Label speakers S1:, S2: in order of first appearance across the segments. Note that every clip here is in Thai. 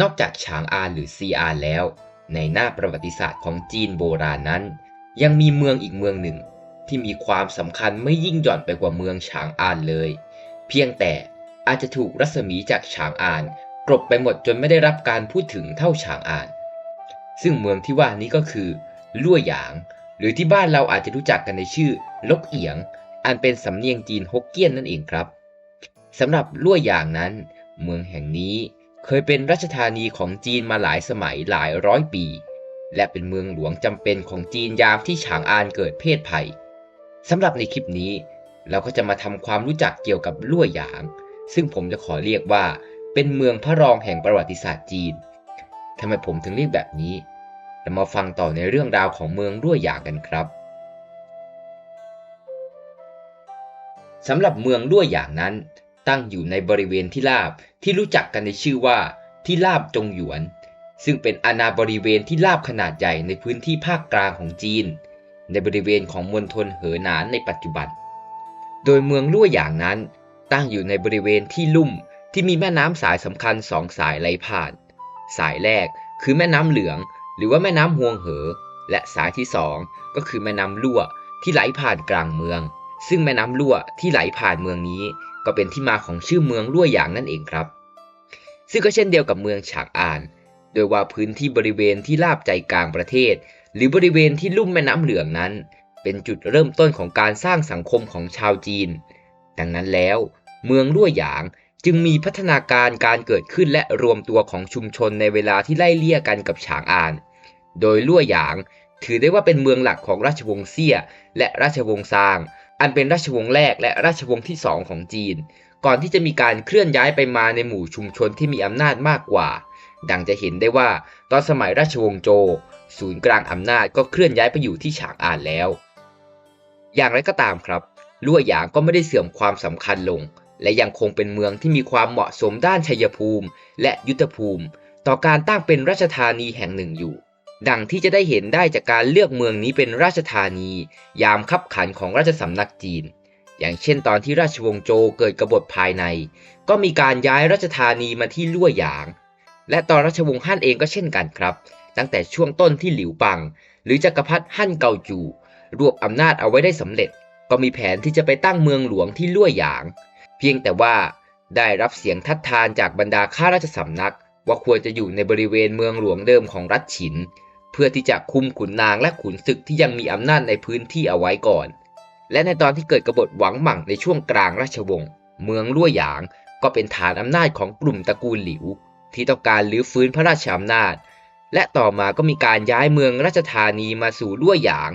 S1: นอกจากฉางอานหรือซีอานแล้ว ในหน้าประวัติศาสตร์ของจีนโบราณนั้น ยังมีเมืองอีกเมืองหนึ่ง ที่มีความสำคัญไม่ยิ่งหย่อนไปกว่าเมืองฉางอานเลย เพียงแต่อาจจะถูกรัศมีจากฉางอานกลบไปหมดจนไม่ได้รับการพูดถึงเท่าฉางอาน ซึ่งเมืองที่ว่านี้ก็คือลั่วหยาง หรือที่บ้านเราอาจจะรู้จักกันในชื่อ ลกเอียง อันเป็นสำเนียงจีนฮกเกี้ยนนั่นเองครับสำหรับลั่วหยางนั้น เมืองแห่งนี้ เคยเป็นราชธานีของจีนมาหลายสมัยหลายร้อยปี และเป็นเมืองหลวงจำเป็นของจีนยามที่ฉางอานเกิดเพศภัยสำหรับในคลิปนี้ เราก็จะมาทำความรู้จักเกี่ยวกับลั่วหยาง ซึ่งผมจะขอเรียกว่า เป็นเมืองพระรองแห่งประวัติศาสตร์จีนทำไมผมถึงเรียกแบบนี้ เรามาฟังต่อในเรื่องราวของเมืองลั่วหยางกันครับสำหรับเมืองลั่วหยางนั้น ตั้งอยู่ในบริเวณที่ราบที่รู้จักกันในชื่อว่าที่ราบจงหยวน ซึ่งเป็นอาณาบริเวณที่ราบขนาดใหญ่ในพื้นที่ภาคกลางของจีน ในบริเวณของมณฑลเหอหนานในปัจจุบัน โดยเมืองลั่วหยางนั้น ตั้งอยู่ในบริเวณที่ลุ่มที่มีแม่น้ำสายสำคัญสองสายไหลผ่าน สายแรกคือแม่น้ำเหลือง หรือว่าแม่น้ำฮวงเหอ และสายที่สองก็คือแม่น้ำลั่วที่ไหลผ่านกลางเมือง ซึ่งแม่น้ำลั่วที่ไหลผ่านเมืองนี้ ก็เป็นที่มาของชื่อเมืองลั่วหยางนั่นเองครับ ซึ่งก็เช่นเดียวกับเมืองฉางอาน โดยว่าพื้นที่บริเวณที่ลาบใจกลางประเทศ หรือบริเวณที่ลุ่มแม่น้ำเหลืองนั้น เป็นจุดเริ่มต้นของการสร้างสังคมของชาวจีน ดังนั้นแล้ว เมืองลั่วหยางจึงมีพัฒนาการการเกิดขึ้นและรวมตัวของชุมชนในเวลาที่ไล่เลี่ยกันกับฉางอาน โดยลั่วหยาง ถือได้ว่าเป็นเมืองหลักของราชวงศ์เซี่ย และราชวงศ์ซาง อันเป็นราชวงศ์แรกและราชวงศ์ที่สองของจีน ก่อนที่จะมีการเคลื่อนย้ายไปมาในหมู่ชุมชนที่มีอำนาจมากกว่า ดังจะเห็นได้ว่าตอนสมัยราชวงศ์โจ ศูนย์กลางอำนาจก็เคลื่อนย้ายไปอยู่ที่ฉางอานแล้ว อย่างไรก็ตามครับลั่วหยางก็ไม่ได้เสื่อมความสำคัญลง และยังคงเป็นเมืองที่มีความเหมาะสมด้านชัยภูมิ และยุทธภูมิ ต่อการตั้งเป็นราชธานีแห่งหนึ่งอยู่ ดังที่จะได้เห็นได้จากการเลือกเมืองนี้เป็นราชธานี ยามคับขันของราชสำนักจีน อย่างเช่นตอนที่ราชวงศ์โจเกิดกบฏภายใน ก็มีการย้ายราชธานีมาที่ลั่วหยาง และตอนราชวงศ์ฮั่นเองก็เช่นกันครับ ตั้งแต่ช่วงต้นที่หลิวปัง หรือจักรพรรดิฮั่นเกาจู รวบอำนาจเอาไว้ได้สำเร็จ ก็มีแผนที่จะไปตั้งเมืองหลวงที่ลั่วหยาง เพียงแต่ว่าได้รับเสียงทัดทานจากบรรดาข้าราชสำนัก ว่าควรจะอยู่ในบริเวณเมืองหลวงเดิมของรัฐฉิน เพื่อที่จะคุมขุนนางและขุนศึกที่ยังมีอำนาจในพื้นที่เอาไว้ก่อน และในตอนที่เกิดกบฏหวังหมั่งในช่วงกลางราชวงศ์เมืองลั่วหยางก็เป็นฐานอำนาจของกลุ่มตระกูลหลิว ที่ต้องการลื้อฟื้นพระราชอำนาจ และต่อมาก็มีการย้ายเมืองราชธานีมาสู่ลั่วหยาง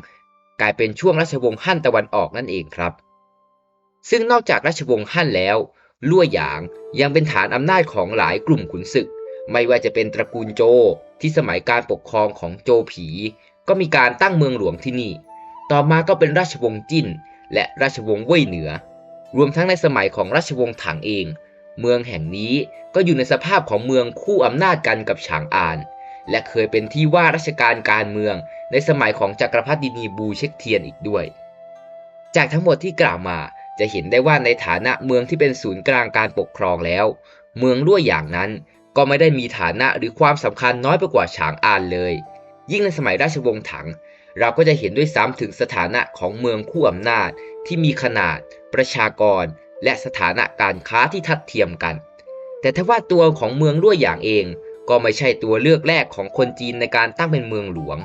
S1: กลายเป็นช่วงราชวงศ์ฮั่นตะวันออกนั่นเองครับ ซึ่งนอกจากราชวงศ์ฮั่นแล้ว ลั่วหยางยังเป็นฐานอำนาจของหลายกลุ่มขุนศึก ไม่ว่าจะเป็นตระกูลโจที่สมัยการปกครองของโจผี ก็มีการตั้งเมืองหลวงที่นี่ ต่อมาก็เป็นราชวงศ์จิ้น และราชวงศ์เว่ยเหนือ รวมทั้งในสมัยของราชวงศ์ถังเอง เมืองแห่งนี้ก็อยู่ในสภาพของเมืองคู่อำนาจกันกับฉางอาน และเคยเป็นที่ว่าราชการการเมืองในสมัยของจักรพรรดินีบูเช็กเทียนอีกด้วย จากทั้งหมดที่กล่าวมาจะเห็นได้ว่าในฐานะเมืองที่เป็นศูนย์กลางการปกครองแล้ว เมืองลั่วอย่างนั้น ก็ไม่ได้มีฐานะหรือความสำคัญน้อยไปกว่าฉางอานเลย ยิ่งในสมัยราชวงศ์ถัง เราก็จะเห็นด้วยซ้ำถึงสถานะของเมืองคู่อำนาจที่มีขนาด ประชากร และสถานะการค้าที่ทัดเทียมกัน แต่ถ้าว่าตัวของเมืองลั่วอย่างเอง ก็ไม่ใช่ตัวเลือกแรกของคนจีนในการตั้งเป็นเมืองหลวง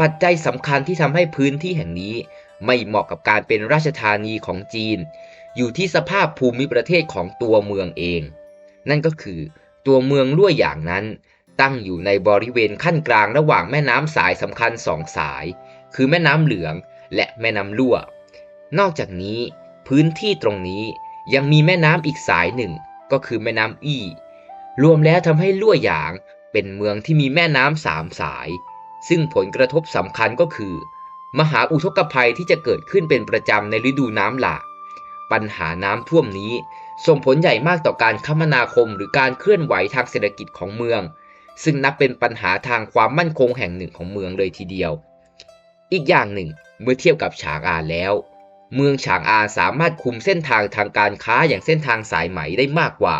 S1: ปัจจัยสำคัญที่ทำให้พื้นที่แห่งนี้ ไม่เหมาะกับการเป็นราชธานีของจีน อยู่ที่สภาพภูมิประเทศของตัวเมืองเอง นั่นก็คือ ตัวเมืองลั่วอย่างนั้น ตั้งอยู่ในบริเวณขั้นกลางระหว่างแม่น้ำสายสำคัญสองสาย คือแม่น้ำเหลืองและแม่น้ำลั่ว นอกจากนี้ พื้นที่ตรงนี้ยังมีแม่น้ำอีกสายหนึ่ง ก็คือแม่น้ำอี้ รวมแล้วทำให้ลั่วหยางเป็นเมืองที่มีแม่น้ำสามสาย ซึ่งผลกระทบสำคัญก็คือ มหาอุทกภัยที่จะเกิดขึ้นเป็นประจำในฤดูน้ำหลาก ปัญหาน้ำท่วมนี้ ส่งผลใหญ่มากต่อการคมนาคมหรือการเคลื่อนไหวทางเศรษฐกิจของเมือง ซึ่งนับเป็นปัญหาทางความมั่นคงแห่งหนึ่งของเมืองเลยทีเดียว อีกอย่างหนึ่งเมื่อเทียบกับฉางอานแล้ว เมืองฉางอานสามารถคุมเส้นทางทางการค้าอย่างเส้นทางสายไหมได้มากกว่า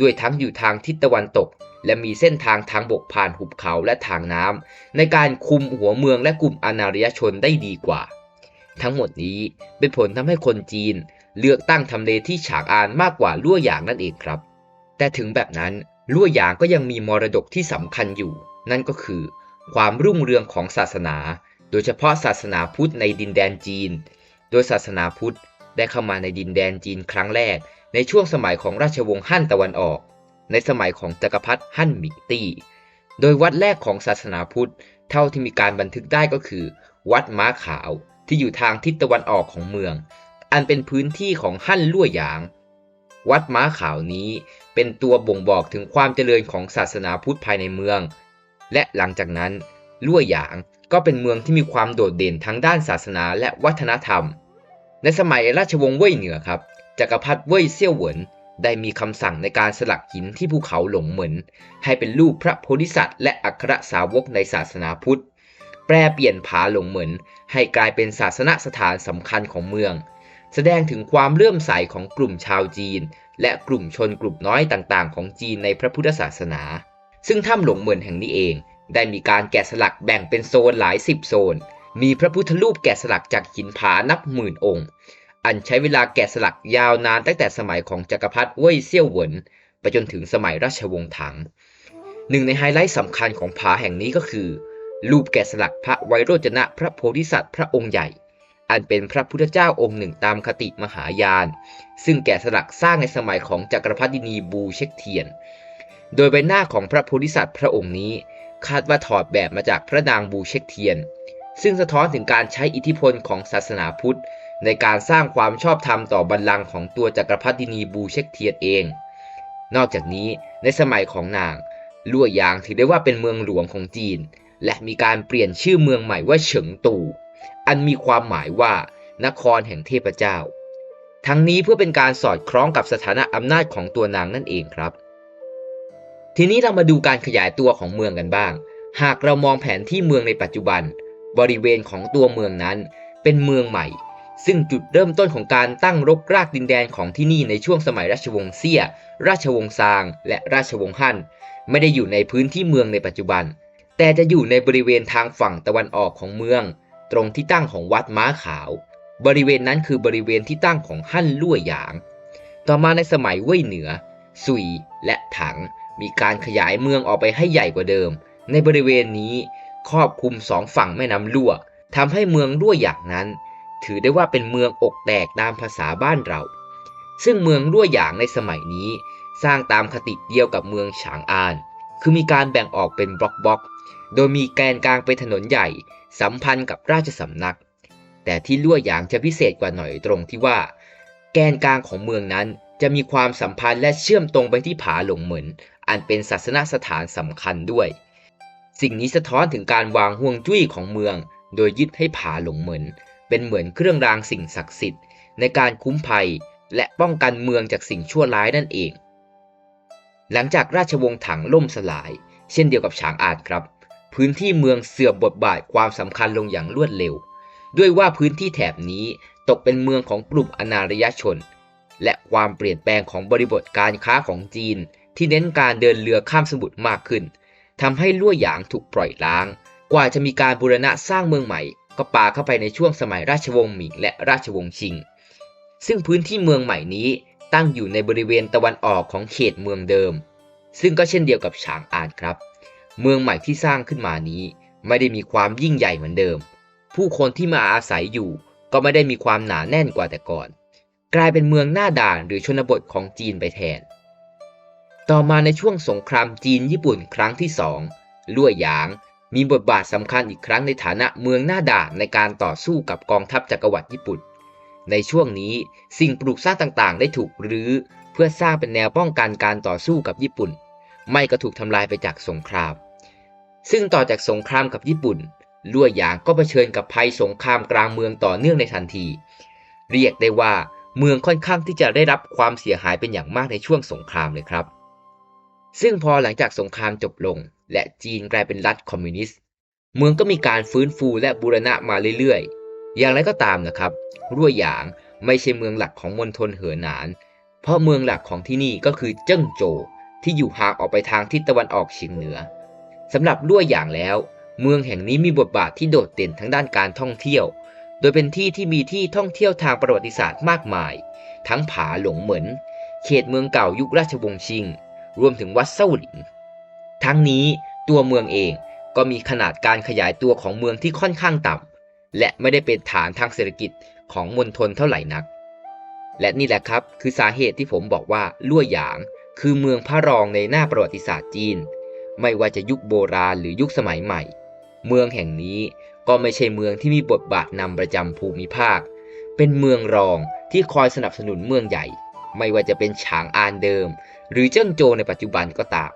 S1: ด้วยทั้งอยู่ทางทิศตะวันตก และมีเส้นทางทางบกผ่านหุบเขาและทางน้ำในการคุมหัวเมืองและกลุ่มอนารยชนได้ดีกว่า ทั้งหมดนี้เป็นผลทำให้คนจีน เลือกตั้งทำเลที่ฉางอานมากกว่าลั่วหยางนั่นเองครับ แต่ถึงแบบนั้นลั่วหยางก็ยังมีมรดกที่สำคัญอยู่ นั่นก็คือ ความรุ่งเรืองของศาสนา โดยเฉพาะศาสนาพุทธในดินแดนจีน โดยศาสนาพุทธได้เข้ามาในดินแดนจีนครั้งแรก ในช่วงสมัยของราชวงศ์ฮั่นตะวันออก ในสมัยของจักรพรรดิฮั่นหมิงตี้ โดยวัดแรกของศาสนาพุทธ เท่าที่มีการบันทึกได้ก็คือ วัดม้าขาวที่อยู่ทางทิศตะวันออกของเมือง อันเป็นพื้นที่ของฮั่นลั่วหยาง วัดม้าขาวนี้เป็นตัวบ่งบอกถึงความเจริญของศาสนาพุทธภายในเมือง และหลังจากนั้นลั่วหยางก็เป็นเมืองที่มีความโดดเด่นทั้งด้านศาสนาและวัฒนธรรม ในสมัยราชวงศ์เว่ยเหนือครับจักรพรรดิเว่ยเซี่ยวเหวินได้มีคำสั่งในการสลักหินที่ภูเขาหลงเหมินให้เป็นรูปพระโพธิสัตว์และอัครสาวกในศาสนาพุทธ แปลเปลี่ยนผาหลงเหมินให้กลายเป็นศาสนสถานสำคัญของเมือง แสดงถึงความเลื่อมใสของกลุ่มชาวจีน และกลุ่มชนกลุ่มน้อยต่างๆ ของจีนในพระพุทธศาสนา ซึ่งถ้ำหลงเหมินแห่งนี้เอง ได้มีการแกะสลักแบ่งเป็นโซนหลายสิบโซน มีพระพุทธรูปแกะสลักจากหินผานับหมื่นองค์ อันใช้เวลาแกะสลักยาวนานตั้งแต่สมัยของจักรพรรดิเว่ยเซี่ยวเหวินไปจนถึงสมัยราชวงศ์ถัง หนึ่งในไฮไลท์สำคัญของผาแห่งนี้ก็คือ รูปแกะสลักพระไวโรจนะพระโพธิสัตว์พระองค์ใหญ่ อันเป็นพระพุทธเจ้าองค์หนึ่งตามคติมหายาน ซึ่งแกะสลักสร้างในสมัยของจักรพรรดินีบูเช็คเทียน โดยใบหน้าของพระโพธิสัตว์พระองค์นี้ คาดว่าถอดแบบมาจากพระนางบูเช็คเทียน ซึ่งสะท้อนถึงการใช้อิทธิพลของศาสนาพุทธ ในการสร้างความชอบธรรมต่อบัลลังก์ของตัวจักรพรรดินีบูเช็คเทียนเอง นอกจากนี้ในสมัยของนางลั่วยางถือได้ว่าเป็นเมืองหลวงของจีน และมีการเปลี่ยนชื่อเมืองใหม่ว่าเฉิงตู อันมีความหมายว่านครแห่งเทพเจ้า ทั้งนี้เพื่อเป็นการสอดคล้องกับสถานะอำนาจของตัวนางนั่นเองครับ ทีนี้เรามาดูการขยายตัวของเมืองกันบ้าง หากเรามองแผนที่เมืองในปัจจุบัน บริเวณของตัวเมืองนั้น เป็นเมืองใหม่ ซึ่งจุดเริ่มต้นของการตั้งรกรากดินแดนของที่นี่ในช่วงสมัยราชวงศ์เซี่ย ราชวงศ์ซาง และราชวงศ์ฮั่น ไม่ได้อยู่ในพื้นที่เมืองในปัจจุบัน แต่จะอยู่ในบริเวณทางฝั่งตะวันออกของเมือง ตรงที่ตั้งของวัดม้าขาว บริเวณนั้นคือบริเวณที่ตั้งของฮั่นลั่วหยาง ต่อมาในสมัยเว่ยเหนือซุยและถัง มีการขยายเมืองออกไปให้ใหญ่กว่าเดิม ในบริเวณนี้ครอบคลุมสองฝั่งแม่น้ำลั่วทำให้เมืองลั่วหยางนั้น ถือได้ว่าเป็นเมืองอกแตกตามภาษาบ้านเรา ซึ่งเมืองลั่วหยางในสมัยนี้ สร้างตามคติเดียวกับเมืองฉางอาน คือมีการแบ่งออกเป็นบล็อกบล็อกๆ โดยมีแกนกลางเป็นถนนใหญ่ สัมพันธ์กับราชสำนัก แต่ที่ลั่วหยางจะพิเศษกว่าหน่อยตรงที่ว่า แกนกลางของเมืองนั้นจะมีความสัมพันธ์และเชื่อมตรงไปที่ผาหลงเหมินอันเป็นศาสนสถานสำคัญด้วย สิ่งนี้สะท้อนถึงการวางห่วงจุ้ยของเมือง โดยยึดให้ผาหลงเหมินเป็นเหมือนเครื่องรางสิ่งศักดิ์สิทธิ์ ในการคุ้มภัย และป้องกันเมืองจากสิ่งชั่วร้ายนั่นเอง หลังจากราชวงศ์ถังล่มสลาย เช่นเดียวกับฉางอาจครับ พื้นที่เมืองเสื่อมบทบาทความสำคัญลงอย่างรวดเร็ว ด้วยว่าพื้นที่แถบนี้ตกเป็นเมืองของกลุ่มอนารยชน และความเปลี่ยนแปลงของบริบทการค้าของจีน ที่เน้นการเดินเรือข้ามสมุทรมากขึ้นทำให้ลั่วหยางถูกปล่อยล้าง กว่าจะมีการบูรณะสร้างเมืองใหม่ ก็ปาเข้าไปในช่วงสมัยราชวงศ์หมิงและราชวงศ์ชิง ซึ่งพื้นที่เมืองใหม่นี้ตั้งอยู่ในบริเวณตะวันออกของเขตเมืองเดิม ซึ่งก็เช่นเดียวกับฉางอานครับ เมืองใหม่ที่สร้างขึ้นมานี้ ไม่ได้มีความยิ่งใหญ่เหมือนเดิม ผู้คนที่มาอาศัยอยู่ก็ไม่ได้มีความหนาแน่นกว่าแต่ก่อน กลายเป็นเมืองหน้าด่านหรือชนบทของจีนไปแทน ต่อมาในช่วงสงครามจีนญี่ปุ่นครั้งที่สองลั่วหยางมีบทบาทสำคัญอีกครั้งในฐานะเมืองหน้าด่านในการต่อสู้กับกองทัพจักรวรรดิญี่ปุ่น ในช่วงนี้สิ่งปลูกสร้างต่างๆ ได้ถูกรื้อเพื่อสร้างเป็นแนวป้องกันการต่อสู้กับญี่ปุ่น ไม่ก็ถูกทำลายไปจากสงคราม ซึ่งต่อจากสงครามกับญี่ปุ่นลั่วหยางก็เผชิญกับภัยสงครามกลางเมืองต่อเนื่องในทันที เรียกได้ว่าเมืองค่อนข้างที่จะได้รับความเสียหายเป็นอย่างมากในช่วงสงครามเลยครับ ซึ่งพอหลังจากสงครามจบลง และจีนกลายเป็นรัฐคอมมิวนิสต์ เมืองก็มีการฟื้นฟูและบูรณะมาเรื่อยๆ อย่างไรก็ตามนะครับรั่วหยางไม่ใช่เมืองหลักของมณฑลเหอหนาน เพราะเมืองหลักของที่นี่ก็คือเจิ้งโจว ที่อยู่ห่างออกไปทางทิศตะวันออกเฉียงเหนือสำหรับลั่วอย่างแล้ว เมืองแห่งนี้มีบทบาทที่โดดเด่นทั้งด้านการท่องเที่ยว โดยเป็นที่ที่มีที่ท่องเที่ยวทางประวัติศาสตร์มากมาย ทั้งผาหลงเหมินเขตเมืองเก่ายุคราชวงศ์ชิง รวมถึงวัดเซาหลิน ทั้งนี้ตัวเมืองเองก็มีขนาดการขยายตัวของเมืองที่ค่อนข้างต่ำและไม่ได้เป็นฐานทางเศรษฐกิจของมณฑลเท่าไหร่นัก และนี่แหละครับคือสาเหตุที่ผมบอกว่าลั่วหยาง คือเมืองพระรองในหน้าประวัติศาสตร์จีน ไม่ว่าจะยุคโบราณหรือยุคสมัยใหม่ เมืองแห่งนี้ก็ไม่ใช่เมืองที่มีบทบาทนำประจำภูมิภาค เป็นเมืองรองที่คอยสนับสนุนเมืองใหญ่ ไม่ว่าจะเป็นฉางอานเดิม หรือเจิ้งโจวในปัจจุบันก็ตาม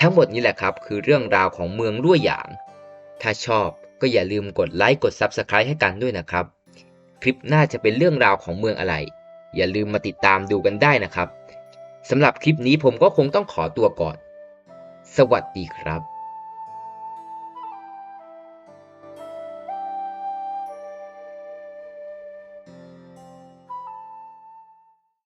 S1: ทั้งหมดนี้แหละครับคือเรื่องราวของเมืองลั่วหยาง ถ้าชอบก็อย่าลืมกดไลค์กด Subscribe ให้กันด้วยนะครับ คลิปหน้าจะเป็นเรื่องราวของเมืองอะไร อย่าลืมมาติดตามดูกันได้นะครับ สำหรับคลิปนี้ผมก็คงต้องขอตัวก่อน สวัสดีครับ